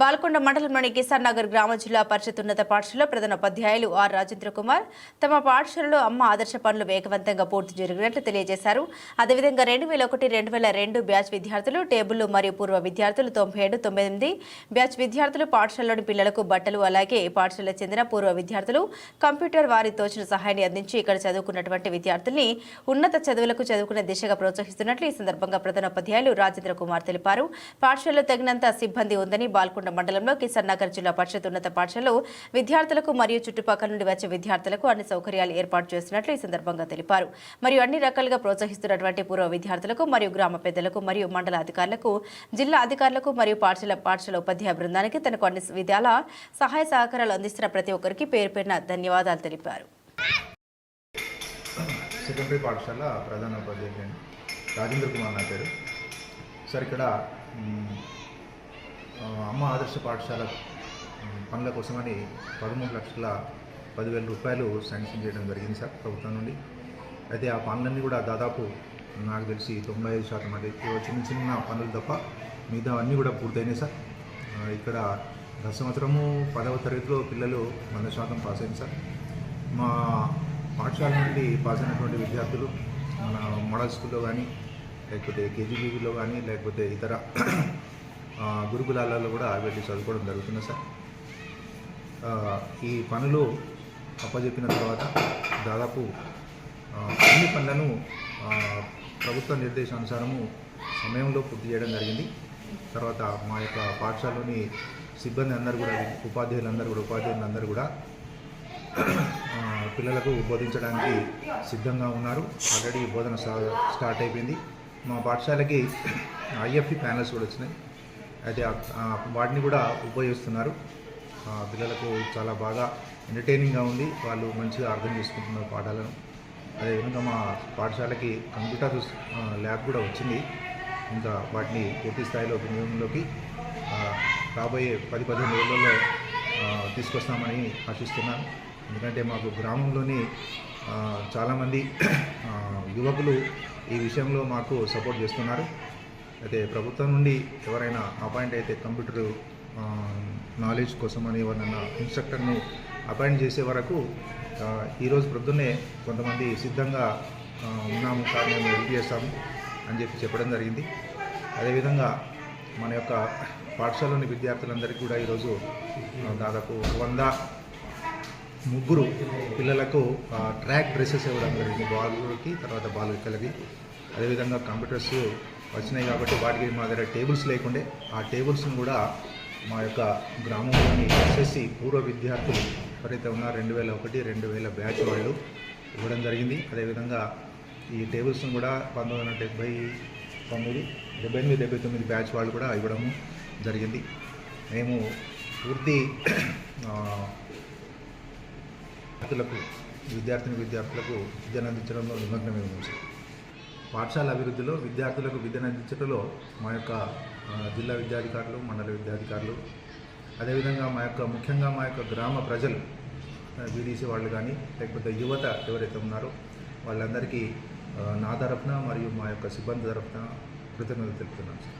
బాల్కొండ మండలంలోని కిసాన్ నగర్ గ్రామ జిల్లా పరిషత్ ఉన్నత పాఠశాల ప్రధాన ఉపాధ్యాయులు ఆర్ రాజేంద్ర కుమార్ తమ పాఠశాలలో అమ్మ ఆదర్శ పనులు వేగవంతంగా పూర్తి జరిగినట్లు తెలియజేశారు. అదేవిధంగా రెండు వేల ఒకటి రెండు వేల రెండు బ్యాచ్ విద్యార్థులు టేబుల్లు మరియు పూర్వ విద్యార్థులు తొంభై ఏడు తొమ్మిది బ్యాచ్ విద్యార్థులు పాఠశాలలోని పిల్లలకు బట్టలు అలాగే పాఠశాలకు చెందిన పూర్వ విద్యార్థులు కంప్యూటర్ వారి తోచిన సహాయాన్ని అందించి ఇక్కడ చదువుకున్నటువంటి విద్యార్థుల్ని ఉన్నత చదువులకు చదువుకునే దిశగా ప్రోత్సహిస్తున్నట్లు ఈ సందర్భంగా ప్రధాన ఉపాధ్యాయులు రాజేంద్ర కుమార్ తెలిపారు. పాఠశాలలో తగినంత సిబ్బంది ఉందని బాల్కొండ మండలంలో కిసాన్ నగర్ జిల్లా పరిషత్ ఉన్నత పాఠశాలలో విద్యార్థులకు మరియు చుట్టుపక్కల నుండి వచ్చే విద్యార్థులకు అన్ని సౌకర్యాలు ఏర్పాటు చేస్తున్నట్లు ఈ సందర్భంగా తెలిపారు. మరియు అన్ని రకాలుగా ప్రోత్సహిస్తున్నటువంటి పూర్వ విద్యార్థులకు మరియు గ్రామ పెద్దలకు మరియు మండల అధికారులకు జిల్లా అధికారులకు మరియు పాఠశాల పాఠశాల ఉపాధ్యాయ బృందానికి తనకు అన్ని విధాల సహాయ సహకారాలు అందిస్తున్న ప్రతి ఒక్కరికి పేరు పేరున ధన్యవాదాలు తెలిపారు. సెకండరీ పాఠశాల ప్రధాన ఉపాధ్యాయుడు రాజేంద్ర కుమార్ నా పేరు. సార్ ఇక్కడ అమ్మ ఆదర్శ పాఠశాల పనుల కోసమని పదమూడు లక్షల పదివేల రూపాయలు శాంక్షన్ చేయడం జరిగింది సార్ ప్రభుత్వం నుండి. అయితే ఆ పనులన్నీ కూడా దాదాపు నాకు తెలిసి తొంభై ఐదు శాతం అది. చిన్న చిన్న పనులు తప్ప మిగతా అన్నీ కూడా పూర్తయినాయి సార్. ఇక్కడ గత సంవత్సరము పదవ తరగతిలో పిల్లలు వంద శాతం పాస్ అయింది సార్. మా పాఠశాల నుండి పాస్ అయినటువంటి విద్యార్థులు మన మోడల్ స్కూల్లో కానీ లేకపోతే కేజీబీవీలో కానీ లేకపోతే ఇతర గురుకులాలలో కూడా వెళ్ళి చదువుకోవడం జరుగుతుంది సార్. ఈ పనులు అప్పజెప్పిన తర్వాత దాదాపు అన్ని పనులను ప్రభుత్వ నిర్దేశానుసారము సమయంలో పూర్తి చేయడం జరిగింది. తర్వాత మా యొక్క పాఠశాలలోని సిబ్బంది అందరూ కూడా ఉపాధ్యాయులందరూ కూడా ఉపాధ్యాయులందరూ కూడా పిల్లలకు బోధించడానికి సిద్ధంగా ఉన్నారు. ఆల్రెడీ బోధన స్టార్ట్ అయిపోయింది. మా పాఠశాలకి ఐఎఫ్ఈ ప్యానల్స్ కూడా వచ్చినాయి. అయితే వాటిని కూడా ఉపయోగిస్తున్నారు. పిల్లలకు చాలా బాగా ఎంటర్టైనింగ్గా ఉంది. వాళ్ళు మంచిగా అర్థం చేసుకుంటున్నారు పాఠాలను. అదేవిధంగా మా పాఠశాలకి కంప్యూటర్ ల్యాబ్ కూడా వచ్చింది. ఇంకా వాటిని పూర్తి స్థాయిలో వినియోగంలోకి రాబోయే పది పదిహేను రోజులలో తీసుకొస్తామని ఆశిస్తున్నాను. ఎందుకంటే మాకు గ్రామంలోని చాలామంది యువకులు ఈ విషయంలో మాకు సపోర్ట్ చేస్తున్నారు. అయితే ప్రభుత్వం నుండి ఎవరైనా అపాయింట్ అయితే కంప్యూటర్ నాలెడ్జ్ నాలెడ్జ్ కోసమని ఎవరైనా ఇన్స్ట్రక్టర్ని అపాయింట్ చేసే వరకు ఈరోజు ప్రొద్దున్నే కొంతమంది సిద్ధంగా ఉన్నాము సార్ మేము హెల్ప్ చేస్తాము అని చెప్పి చెప్పడం జరిగింది. అదేవిధంగా మన యొక్క పాఠశాలలోని విద్యార్థులందరికీ కూడా ఈరోజు దాదాపు ఒక వంద ముగ్గురు పిల్లలకు ట్రాక్ డ్రెస్సెస్ ఇవ్వడం జరిగింది. బాలుకి తర్వాత బాలికలకి అదేవిధంగా కంప్యూటర్స్ వచ్చినాయి కాబట్టి వాటికి మా దగ్గర టేబుల్స్ లేకుండే. ఆ టేబుల్స్ని కూడా మా యొక్క గ్రామంలోని ఎస్ఎస్సి పూర్వ విద్యార్థులు ఎవరైతే ఉన్నారో రెండు వేల ఒకటి రెండు వేల బ్యాచ్ వాళ్ళు ఇవ్వడం జరిగింది. అదేవిధంగా ఈ టేబుల్స్ని కూడా పంతొమ్మిది వందల డెబ్బై తొమ్మిది డెబ్బై ఎనిమిది డెబ్బై తొమ్మిది బ్యాచ్ వాళ్ళు కూడా ఇవ్వడము జరిగింది. మేము పూర్తి విద్యార్థులకు విద్యార్థిని విద్యార్థులకు విద్యను అందించడంలో నిమగ్నమై ఉన్నాం సార్. పాఠశాల అభివృద్ధిలో విద్యార్థులకు విద్యను అందించడంలో మా యొక్క జిల్లా విద్యాధికారులు మండల విద్యాధికారులు అదేవిధంగా మా యొక్క ముఖ్యంగా మా యొక్క గ్రామ ప్రజలు బీడీసీ వాళ్ళు కానీ లేకపోతే యువత ఎవరైతే ఉన్నారో వాళ్ళందరికీ నా తరఫున మరియు మా యొక్క సిబ్బంది తరఫున కృతజ్ఞతలు తెలుపుతున్నాను సార్.